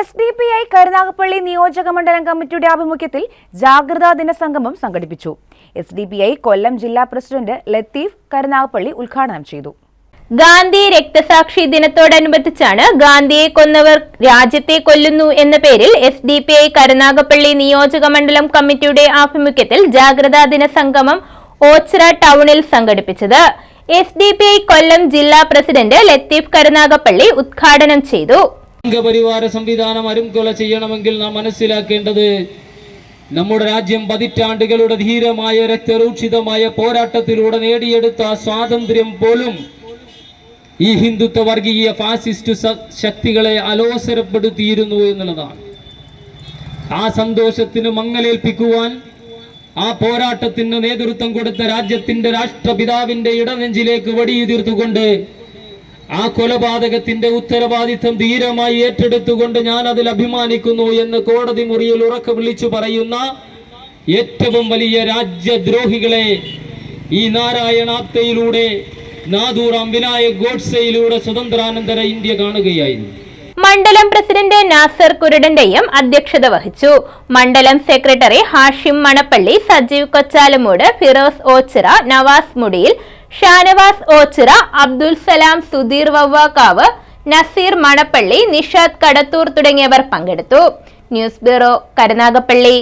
S D P I Karunagappally നിയോജക മണ്ഡലം കമ്മിറ്റിയുടെ ആഭിമുഖ്യത്തിൽ ജാഗ്രതാ ദിന സംഗമം സംഘടിപ്പിച്ചു. S D P I Kollam ജില്ലാ പ്രസിഡന്റ് ലത്തീഫ് കരുനാഗപ്പള്ളി ഉദ്ഘാടനം ചെയ്തു. ഗാന്ധി രക്തസാക്ഷി ദിനത്തോടനുബന്ധിച്ചാണ് ഗാന്ധിയെ കൊന്നവർ രാജ്യത്തെ കൊല്ലുന്നു എന്ന പേരിൽ S D P I Karunagappally നിയോജക മണ്ഡലം കമ്മിറ്റിയുടെ ആഭിമുഖ്യത്തിൽ ജാഗ്രതാ ദിന സംഗമം ഓച്ചിറ ടൗണിൽ സംഘടിപ്പിച്ചത്. S D P I Kollam ജില്ലാ പ്രസിഡന്റ് ലത്തീഫ് കരുനാഗപ്പള്ളി ഉദ്ഘാടനം ചെയ്തു. സംഘപരിവാര സംവിധാനം അരുംകൊല ചെയ്യണമെങ്കിൽ നാം മനസ്സിലാക്കേണ്ടത് നമ്മുടെ രാജ്യം പതിറ്റാണ്ടുകളുടെ ധീരമായ രക്തരൂക്ഷിതമായ പോരാട്ടത്തിലൂടെ നേടിയെടുത്ത സ്വാതന്ത്ര്യം പോലും ഈ ഹിന്ദുത്വ വർഗീയ ഫാസിസ്റ്റ് ശക്തികളെ അലോസരപ്പെടുത്തിയിരുന്നു എന്നുള്ളതാണ്. ആ സന്തോഷത്തിന് മങ്ങലേൽപ്പിക്കുവാൻ ആ പോരാട്ടത്തിന് നേതൃത്വം കൊടുത്ത രാജ്യത്തിന്റെ രാഷ്ട്രപിതാവിന്റെ ഇടനെഞ്ചിലേക്ക് വടിയുതിർത്തുകൊണ്ട് ആ കൊലപാതകത്തിന്റെ ഉത്തരവാദിത്തം ധീരമായി ഏറ്റെടുത്തുകൊണ്ട് ഞാൻ അതിൽ അഭിമാനിക്കുന്നു എന്ന് കോടതി മുറിയിൽ ഉറക്കെ വിളിച്ചു പറയുന്ന ഏറ്റവും വലിയ രാജ്യദ്രോഹികളെ ഈ നാരായണാപ്തയിലൂടെ നാദൂറാം വിനായക് ഗോഡ്സയിലൂടെ സ്വതന്ത്രാനന്തര ഇന്ത്യ കാണുകയായിരുന്നു. മണ്ഡലം പ്രസിഡന്റ് നാസർ കുരുടന്റെയും അധ്യക്ഷത വഹിച്ചു. മണ്ഡലം സെക്രട്ടറി ഹാഷിം മണപ്പള്ളി സജീവ് കൊച്ചാലമൂട് ഫിറോസ് ഓച്ചിറ നവാസ് മുടിയിൽ ഷാനവാസ് ഓച്ചിറ അബ്ദുൽ സലാം സുധീർ വവ്വാക്കാവ് നസീർ മണപ്പള്ളി നിഷാദ് കടത്തൂർ തുടങ്ങിയവർ പങ്കെടുത്തു. News bureau Karunagappally.